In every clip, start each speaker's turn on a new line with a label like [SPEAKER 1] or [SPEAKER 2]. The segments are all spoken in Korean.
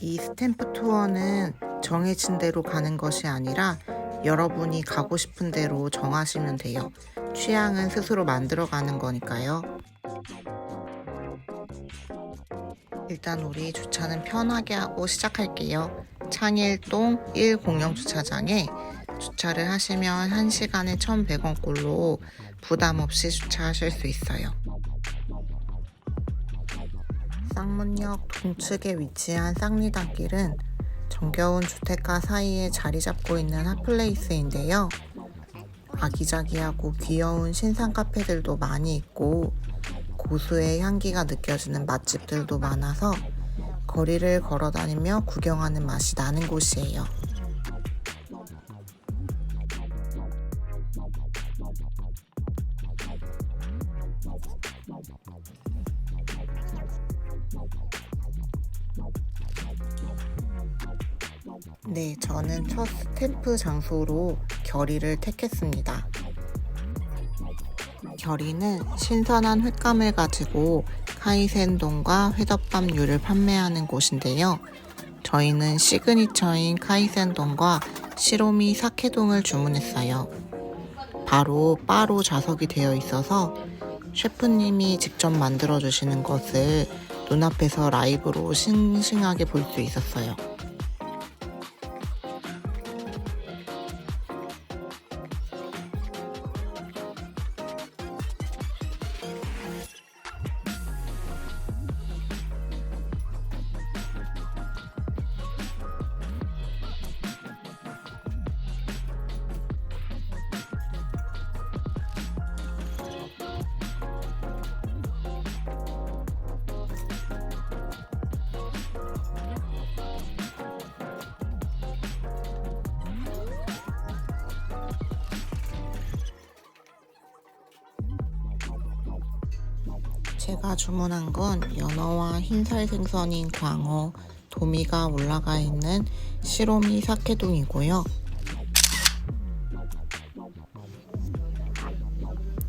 [SPEAKER 1] 이 스탬프 투어는 정해진 대로 가는 것이 아니라 여러분이 가고 싶은 대로 정하시면 돼요. 취향은 스스로 만들어 가는 거니까요. 일단 우리 주차는 편하게 하고 시작할게요. 창일동 1공영 주차장에 주차를 하시면 1시간에 1,100원꼴로 부담 없이 주차하실 수 있어요. 쌍문역 동측에 위치한 쌍리단길은 정겨운 주택가 사이에 자리 잡고 있는 핫플레이스인데요. 아기자기하고 귀여운 신상 카페들도 많이 있고 고수의 향기가 느껴지는 맛집들도 많아서 거리를 걸어 다니며 구경하는 맛이 나는 곳이에요. 네, 저는 첫 스탬프 장소로 결의를 택했습니다. 결의는 신선한 횟감을 가지고 카이센동과 회덮밥류를 판매하는 곳인데요. 저희는 시그니처인 카이센동과 시로미 사케동을 주문했어요. 바로 바로 좌석이 되어 있어서 셰프님이 직접 만들어 주시는 것을 눈앞에서 라이브로 싱싱하게 볼 수 있었어요. 제가 주문한 건 연어와 흰살 생선인 광어, 도미가 올라가 있는 시로미 사케동이고요.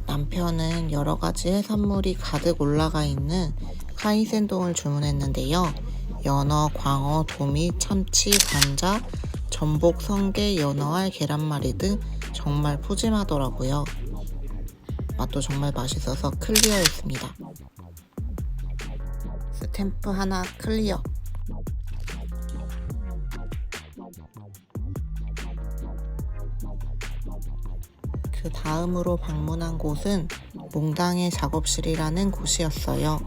[SPEAKER 1] 남편은 여러 가지 해산물이 가득 올라가 있는 카이센동을 주문했는데요. 연어, 광어, 도미, 참치, 관자, 전복, 성게, 연어알, 계란말이 등 정말 푸짐하더라고요. 맛도 정말 맛있어서 클리어했습니다. 스탬프 하나 클리어. 그 다음으로 방문한 곳은 몽당의 작업실이라는 곳이었어요.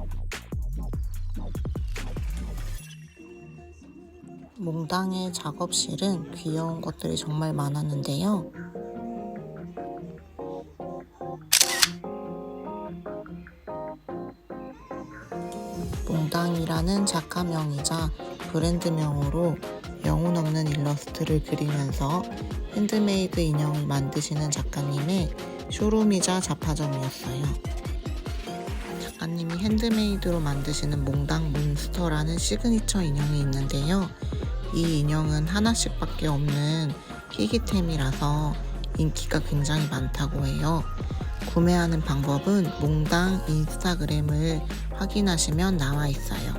[SPEAKER 1] 몽당의 작업실은 귀여운 것들이 정말 많았는데요. 몽당이라는 작가명이자 브랜드명으로 영혼 없는 일러스트를 그리면서 핸드메이드 인형을 만드시는 작가님의 쇼룸이자 잡화점이었어요. 작가님이 핸드메이드로 만드시는 몽당 몬스터라는 시그니처 인형이 있는데요. 이 인형은 하나씩밖에 없는 희귀템이라서 인기가 굉장히 많다고 해요. 구매하는 방법은 몽당 인스타그램을 확인하시면 나와 있어요.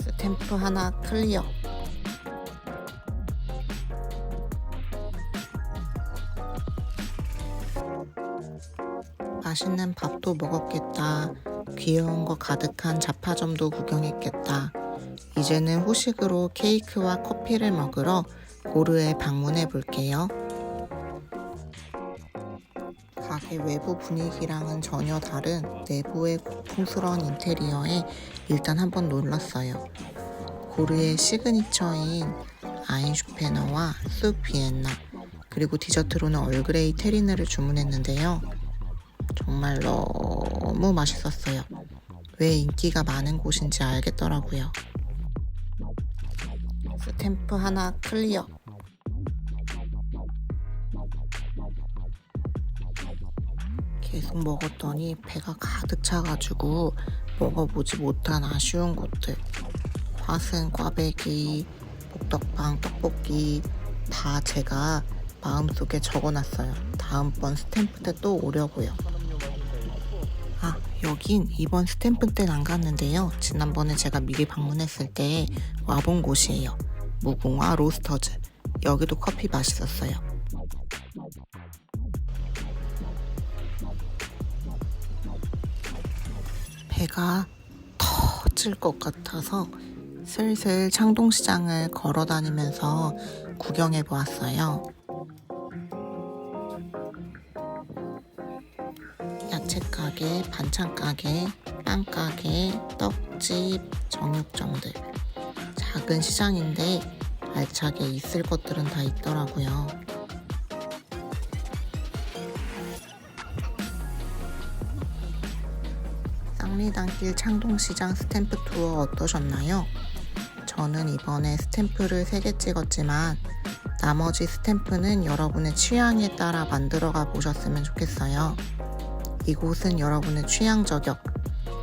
[SPEAKER 1] 스탬프 하나 클리어. 맛있는 밥도 먹었겠다. 귀여운 거 가득한 잡화점도 구경했겠다. 이제는 후식으로 케이크와 커피를 먹으러 고르에 방문해 볼게요. 가게 외부 분위기랑은 전혀 다른 내부의 고풍스러운 인테리어에 일단 한번 놀랐어요. 고르의 시그니처인 아인슈페너와 쑥 비엔나 그리고 디저트로는 얼그레이 테리네를 주문했는데요. 정말 너무 맛있었어요. 왜 인기가 많은 곳인지 알겠더라고요. 스탬프 하나 클리어. 계속 먹었더니 배가 가득 차가지고 먹어보지 못한 아쉬운 곳들. 화승, 꽈배기, 복덕빵, 떡볶이 다 제가 마음속에 적어놨어요. 다음번 스탬프 때 또 오려고요. 아, 여긴 이번 스탬프 때는 안 갔는데요. 지난번에 제가 미리 방문했을 때 와본 곳이에요. 무궁화 로스터즈. 여기도 커피 맛있었어요. 배가 터질 것 같아서 슬슬 창동시장을 걸어 다니면서 구경해 보았어요. 야채 가게, 반찬 가게, 빵 가게, 떡집, 정육점들. 작은 시장인데 알차게 있을 것들은 다 있더라고요. 쌍리단길 창동시장 스탬프 투어 어떠셨나요? 저는 이번에 스탬프를 3개 찍었지만 나머지 스탬프는 여러분의 취향에 따라 만들어가 보셨으면 좋겠어요. 이곳은 여러분의 취향 저격,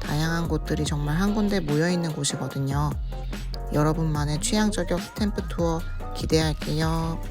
[SPEAKER 1] 다양한 곳들이 정말 한 군데 모여 있는 곳이거든요. 여러분만의 취향 저격 스탬프 투어 기대할게요.